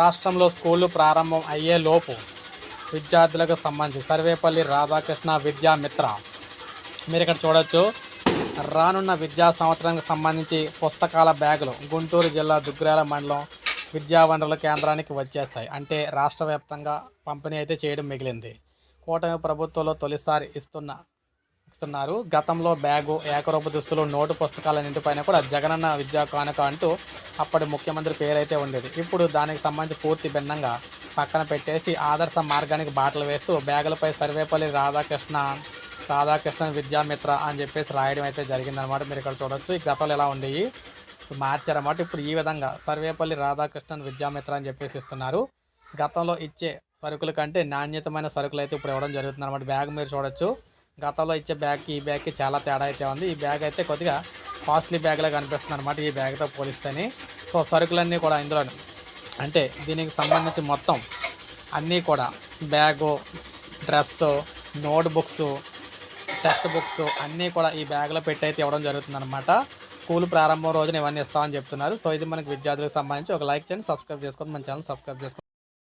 రాష్ట్రంలో స్కూళ్ళు ప్రారంభం అయ్యే లోపు విద్యార్థులకు సంబంధించి సర్వేపల్లి రాధాకృష్ణ విద్యా మిత్ర. మీరు ఇక్కడ చూడొచ్చు. రానున్న విద్యా సంవత్సరానికి సంబంధించి పుస్తకాల బ్యాగులు గుంటూరు జిల్లా దుగ్గురాల మండలం విద్యా వనరుల కేంద్రానికి వచ్చేస్తాయి. అంటే రాష్ట్ర వ్యాప్తంగా పంపిణీ అయితే చేయడం మిగిలింది. కూటమి ప్రభుత్వంలో తొలిసారి ఇస్తున్న ఇస్తున్నారు గతంలో బ్యాగు ఏకరూప దుస్తులు నోటు పుస్తకాలన్నింటిపైన కూడా జగనన్న విద్యా కానుక అంటూ అప్పటి ముఖ్యమంత్రి పేరైతే ఉండేది. ఇప్పుడు దానికి సంబంధించి పూర్తి భిన్నంగా పక్కన పెట్టేసి ఆదర్శ మార్గానికి బాటలు వేస్తూ బ్యాగులపై సర్వేపల్లి రాధాకృష్ణ రాధాకృష్ణ విద్యామిత్ర అని చెప్పేసి రాయడం అయితే జరిగిందనమాట మీరు ఇక్కడ చూడొచ్చు. ఈ గతంలో ఎలా ఉండేవి మార్చారన్నమాట ఇప్పుడు ఈ విధంగా సర్వేపల్లి రాధాకృష్ణన్ విద్యామిత్ర అని చెప్పేసి ఇస్తున్నారు. గతంలో ఇచ్చే సరుకుల కంటే నాణ్యతమైన సరుకులు అయితే ఇప్పుడు ఇవ్వడం జరుగుతుంది అనమాట బ్యాగ్ మీరు చూడొచ్చు. గతంలో ఇచ్చే బ్యాగ్కి ఈ బ్యాగ్కి చాలా తేడా అయితే ఉంది. ఈ బ్యాగ్ అయితే కొద్దిగా కాస్ట్లీ బ్యాగ్లా కనిపిస్తుంది అనమాట ఈ బ్యాగ్తో పోలిస్తేనే. సో సరుకులన్నీ కూడా ఇందులో అంటే దీనికి సంబంధించి మొత్తం అన్నీ కూడా bag dress note books text books అన్నీ కూడా ఈ బ్యాగ్లో పెట్టి అయితే ఇవ్వడం జరుగుతుందన్నమాట. స్కూల్ ప్రారంభం రోజున ఇవన్నీ ఇస్తామని చెప్తున్నారు. సో ఇది మనకి విద్యార్థులకు సంబంధించి ఒక లైక్ చేయండి సబ్స్క్రైబ్ చేసుకోండి మన ఛానల్ సబ్స్క్రైబ్ చేసుకోండి.